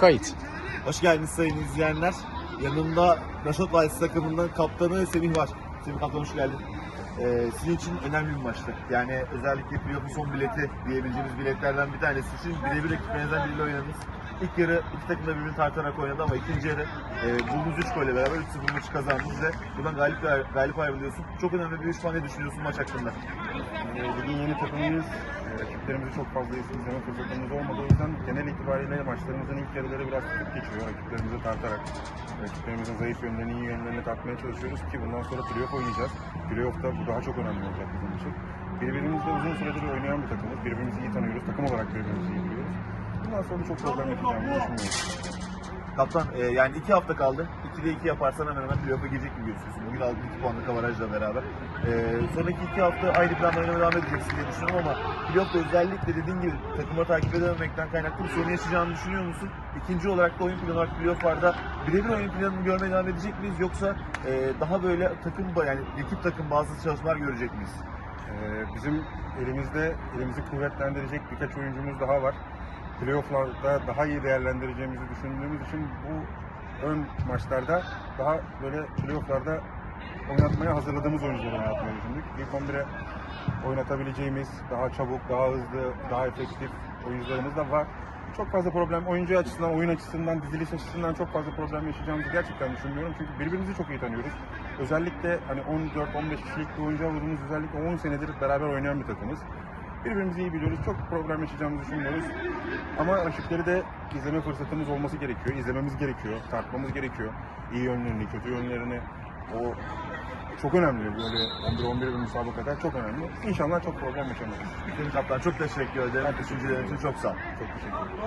Kayıt. Hoş geldiniz sayın izleyenler. Yanımda Raşot Valisi takımından kaptanı Semih var. Semih kaptan hoş geldin. Ee, sizin için önemli bir maçtı. Yani özellikle playoff'un son bileti diyebileceğimiz biletlerden bir tanesi için birebir rakiplerinizden biriyle oynadınız. İlk yarı iki takım da birbirini tartarak oynadı ama ikinci yarı e, bulduğunuz 3 golle beraber 3-0 maçı kazandınız ve buradan galip, galip ayrılıyorsun. Çok önemli bir 3 puan ne düşünüyorsun maç hakkında? Ee, Ligin yeni takımıyız. Rakiplerimizi çok fazla izleme fırsatımız olmadı. O yüzden genel itibariyle maçlarımızın ilk yarıları biraz tutuk geçiyor. Rakiplerimizi tartarak, rakiplerimizin zayıf yönlerini, iyi yönlerini tartmaya çalışıyoruz ki bundan sonra playoff oynayacağız. Playoff'ta bu daha çok önemli olacak bizim için. Birbirimizle uzun süredir oynayan bir takımız. Birbirimizi iyi tanıyoruz. Takım olarak birbirimizi iyi biliyoruz. Bundan sonra çok problem yapacağımızı düşünmüyorum. Kaptan e, yani iki hafta kaldı. 2'de 2 yaparsan hemen hemen playoff'a girecek gibi gözüküyorsun. Bugün aldığın 2 puanlık avarajla beraber. E, sonraki iki hafta aynı planla oynamaya devam edeceksin diye düşünüyorum ama playoff'ta özellikle dediğin gibi takımı takip edememekten kaynaklı bir sorun yaşayacağını düşünüyor musun? İkinci olarak da oyun planı olarak playoff'larda birebir oyun planını görmeye devam edecek miyiz? Yoksa e, daha böyle takım yani ekip takım bazı çalışmalar görecek miyiz? Ee, bizim elimizde elimizi kuvvetlendirecek birkaç oyuncumuz daha var. Playoff'larda daha iyi değerlendireceğimizi düşündüğümüz için bu ön maçlarda daha böyle playoff'larda oynatmaya hazırladığımız oyuncuları oynatmayı düşündük. İlk 11'e oynatabileceğimiz daha çabuk, daha hızlı, daha efektif oyuncularımız da var. Çok fazla problem oyuncu açısından, oyun açısından, diziliş açısından çok fazla problem yaşayacağımızı gerçekten düşünmüyorum. Çünkü birbirimizi çok iyi tanıyoruz. Özellikle hani 14-15 kişilik bir oyuncu havuzumuz özellikle 10 senedir beraber oynayan bir takımız. Birbirimizi iyi biliyoruz. Çok problem yaşayacağımızı düşünmüyoruz. Ama rakipleri de izleme fırsatımız olması gerekiyor. İzlememiz gerekiyor. Tartmamız gerekiyor. İyi yönlerini, kötü yönlerini. O çok önemli. Böyle 11-11 bir müsabakada çok önemli. İnşallah çok problem yaşamayız. Senin kaptan çok teşekkür ederim. Düşüncelerin için çok sağ ol. Çok teşekkür ederim.